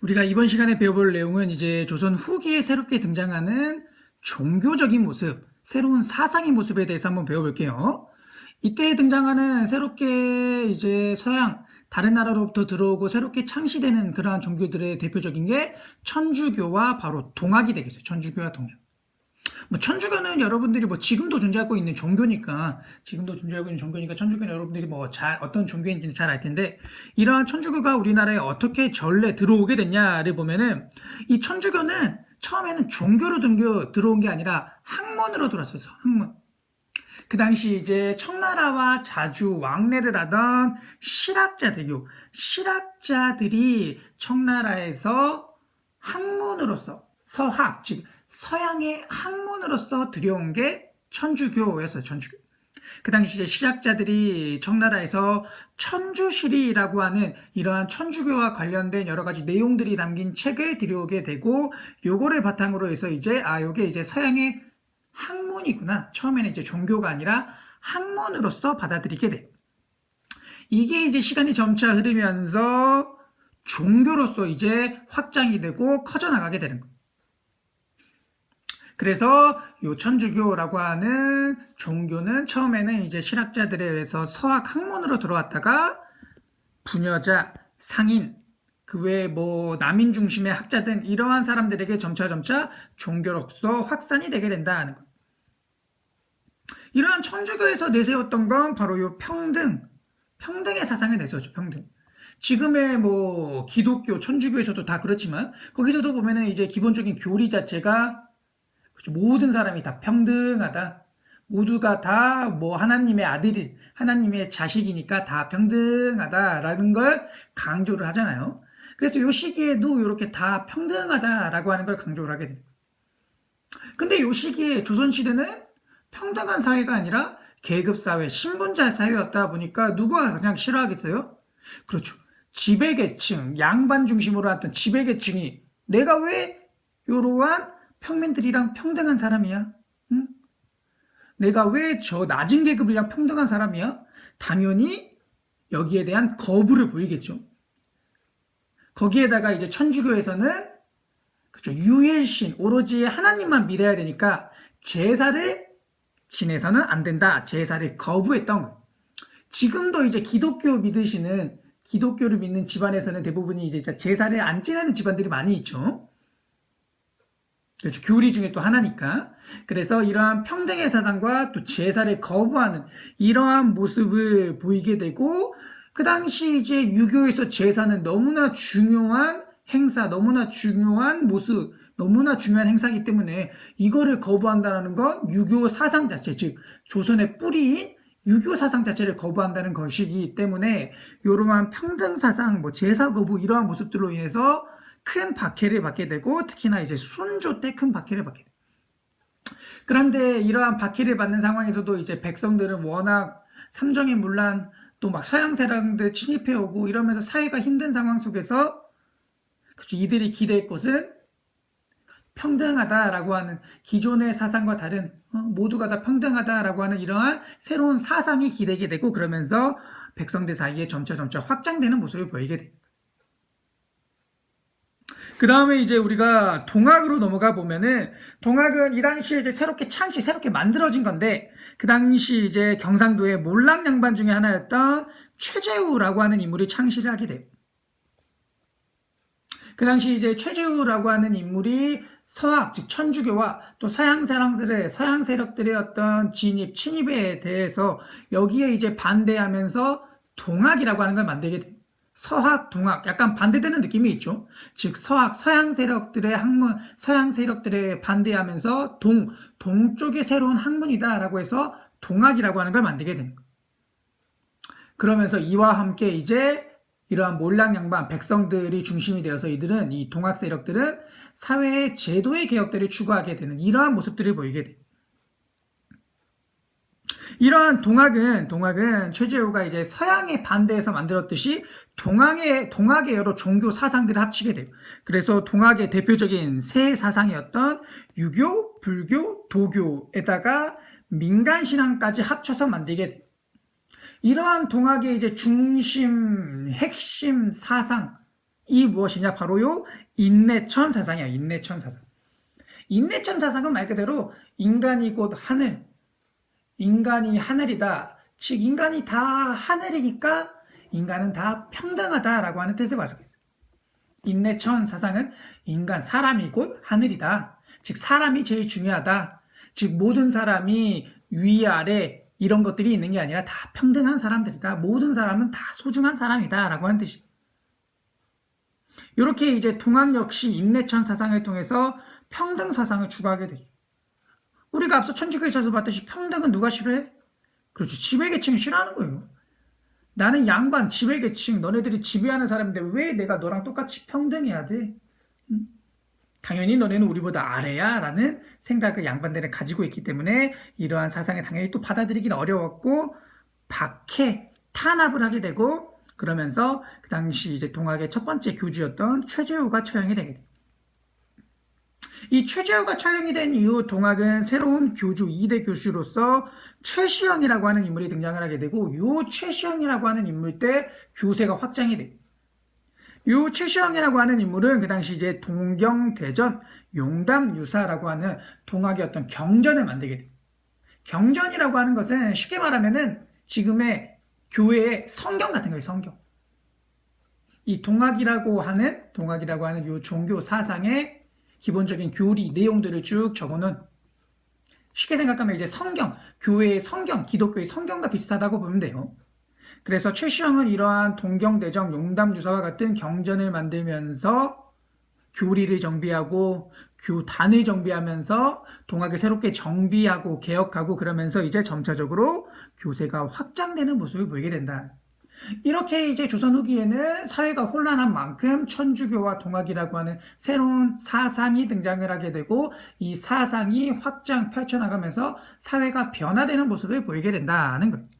우리가 이번 시간에 배워볼 내용은 이제 조선 후기에 새롭게 등장하는 종교적인 모습, 새로운 사상의 모습에 대해서 한번 배워볼게요. 이때 등장하는 새롭게 이제 서양, 다른 나라로부터 들어오고 새롭게 창시되는 그러한 종교들의 대표적인 게 천주교와 바로 동학이 되겠어요. 천주교와 동학. 뭐 천주교는 여러분들이 뭐 지금도 존재하고 있는 종교니까 지금도 존재하고 있는 종교니까 천주교는 여러분들이 뭐 잘 어떤 종교인지는 잘 알 텐데 이러한 천주교가 우리나라에 어떻게 전래 들어오게 됐냐를 보면은 이 천주교는 처음에는 종교로 등교 들어온 게 아니라 학문으로 들어왔어요. 학문. 그 당시 이제 청나라와 자주 왕래를 하던 실학자들요. 실학자들이 청나라에서 학문으로서 서학, 즉 서양의 학문으로서 들여온 게 천주교였어요. 천주교. 그 당시 이제 시작자들이 청나라에서 천주시리라고 하는 이러한 천주교와 관련된 여러 가지 내용들이 담긴 책을 들여오게 되고 요거를 바탕으로 해서 이제 아 요게 이제 서양의 학문이구나. 처음에는 이제 종교가 아니라 학문으로서 받아들이게 돼. 이게 이제 시간이 점차 흐르면서 종교로서 이제 확장이 되고 커져나가게 되는 거예요. 그래서 요 천주교라고 하는 종교는 처음에는 이제 실학자들에 의해서 서학 학문으로 들어왔다가 부녀자, 상인, 그 외에 뭐 남인 중심의 학자든 이러한 사람들에게 점차 점차 종교로서 확산이 되게 된다는 것. 이러한 천주교에서 내세웠던 건 바로 요 평등, 평등의 사상을 내세웠죠. 평등. 지금의 뭐 기독교, 천주교에서도 다 그렇지만 거기서도 보면은 이제 기본적인 교리 자체가. 모든 사람이 다 평등하다. 모두가 다 뭐 하나님의 아들이 하나님의 자식이니까 다 평등하다라는 걸 강조를 하잖아요. 그래서 요 시기에도 이렇게 다 평등하다라고 하는 걸 강조를 하게 됩니다. 근데 요 시기에 조선 시대는 평등한 사회가 아니라 계급 사회, 신분자 사회였다 보니까 누가 가장 싫어하겠어요? 그렇죠. 지배계층, 양반 중심으로 했던 지배계층이 내가 왜 이러한 평민들이랑 평등한 사람이야? 응? 내가 왜 저 낮은 계급이랑 평등한 사람이야? 당연히 여기에 대한 거부를 보이겠죠. 거기에다가 이제 천주교에서는 그죠 유일신 오로지 하나님만 믿어야 되니까 제사를 지내서는 안 된다. 제사를 거부했던 거. 지금도 이제 기독교 믿으시는 기독교를 믿는 집안에서는 대부분이 이제 제사를 안 지내는 집안들이 많이 있죠. 그렇죠. 교리 중에 또 하나니까. 그래서 이러한 평등의 사상과 또 제사를 거부하는 이러한 모습을 보이게 되고, 그 당시 이제 유교에서 제사는 너무나 중요한 행사, 너무나 중요한 모습, 너무나 중요한 행사이기 때문에 이거를 거부한다는 건 유교 사상 자체, 즉, 조선의 뿌리인 유교 사상 자체를 거부한다는 것이기 때문에 이러한 평등 사상, 뭐 제사 거부 이러한 모습들로 인해서 큰 박해를 받게 되고 특히나 이제 순조 때 큰 박해를 받게 돼요. 그런데 이러한 박해를 받는 상황에서도 이제 백성들은 워낙 삼정의 문란 또 막 서양 세력들 침입해 오고 이러면서 사회가 힘든 상황 속에서 그렇죠. 이들이 기대할 것은 평등하다라고 하는 기존의 사상과 다른 어, 모두가 다 평등하다라고 하는 이러한 새로운 사상이 기대게 되고 그러면서 백성들 사이에 점차 점차 확장되는 모습을 보이게 됩니다. 그 다음에 이제 우리가 동학으로 넘어가 보면은 동학은 이 당시에 이제 새롭게 창시, 새롭게 만들어진 건데 그 당시 이제 경상도의 몰락 양반 중에 하나였던 최재우라고 하는 인물이 창시를 하게 돼요. 그 당시 이제 최재우라고 하는 인물이 서학, 즉 천주교와 또 서양 세력들의 서양 세력들의 어떤 진입, 침입에 대해서 여기에 이제 반대하면서 동학이라고 하는 걸 만들게 돼요. 서학, 동학, 약간 반대되는 느낌이 있죠. 즉, 서학, 서양 세력들의 학문, 서양 세력들에 반대하면서 동, 동쪽의 새로운 학문이다라고 해서 동학이라고 하는 걸 만들게 됩니다. 그러면서 이와 함께 이제 이러한 몰락 양반 백성들이 중심이 되어서 이들은 이 동학 세력들은 사회의 제도의 개혁들을 추구하게 되는 이러한 모습들을 보이게 됩니다. 이러한 동학은 동학은 최재우가 이제 서양에 반대해서 만들었듯이 동학의 동학의 여러 종교 사상들을 합치게 돼요. 그래서 동학의 대표적인 세 사상이었던 유교, 불교, 도교에다가 민간 신앙까지 합쳐서 만들게 돼요. 이러한 동학의 이제 중심, 핵심 사상 이 무엇이냐? 바로요 인내천 사상이야. 인내천 사상. 인내천 사상은 말 그대로 인간이 곧 하늘, 인간이 하늘이다. 즉 인간이 다 하늘이니까 인간은 다 평등하다라고 하는 뜻을 가지고 있어요. 인내천 사상은 인간 사람이 곧 하늘이다. 즉 사람이 제일 중요하다. 즉 모든 사람이 위아래 이런 것들이 있는 게 아니라 다 평등한 사람들이다. 모든 사람은 다 소중한 사람이다라고 하는 뜻이. 이렇게 이제 동학 역시 인내천 사상을 통해서 평등 사상을 추구하게 되죠. 우리가 앞서 천주교에서 봤듯이 평등은 누가 싫어해? 그렇죠. 지배계층이 싫어하는 거예요. 나는 양반, 지배계층, 너네들이 지배하는 사람인데 왜 내가 너랑 똑같이 평등해야 돼? 음? 당연히 너네는 우리보다 아래야 라는 생각을 양반들은 가지고 있기 때문에 이러한 사상을 당연히 또 받아들이기는 어려웠고 박해, 탄압을 하게 되고 그러면서 그 당시 이제 동학의 첫 번째 교주였던 최재우가 처형이 되게 돼요. 이 최재우가 처형이 된 이후 동학은 새로운 교주 2대 교주로서 최시영이라고 하는 인물이 등장을 하게 되고 이 최시영이라고 하는 인물 때 교세가 확장이 돼요. 이 최시영이라고 하는 인물은 그 당시 이제 동경대전 용담유사라고 하는 동학의 어떤 경전을 만들게 돼요. 경전이라고 하는 것은 쉽게 말하면은 지금의 교회의 성경 같은 거예요, 성경. 이 동학이라고 하는 동학이라고 하는 이 종교 사상의 기본적인 교리 내용들을 쭉 적어놓은 쉽게 생각하면 이제 성경, 교회의 성경, 기독교의 성경과 비슷하다고 보면 돼요. 그래서 최시영은 이러한 동경대정 용담주사와 같은 경전을 만들면서 교리를 정비하고 교단을 정비하면서 동학을 새롭게 정비하고 개혁하고 그러면서 이제 점차적으로 교세가 확장되는 모습을 보이게 된다. 이렇게 이제 조선 후기에는 사회가 혼란한 만큼 천주교와 동학이라고 하는 새로운 사상이 등장을 하게 되고 이 사상이 확장 펼쳐나가면서 사회가 변화되는 모습을 보이게 된다는 거예요.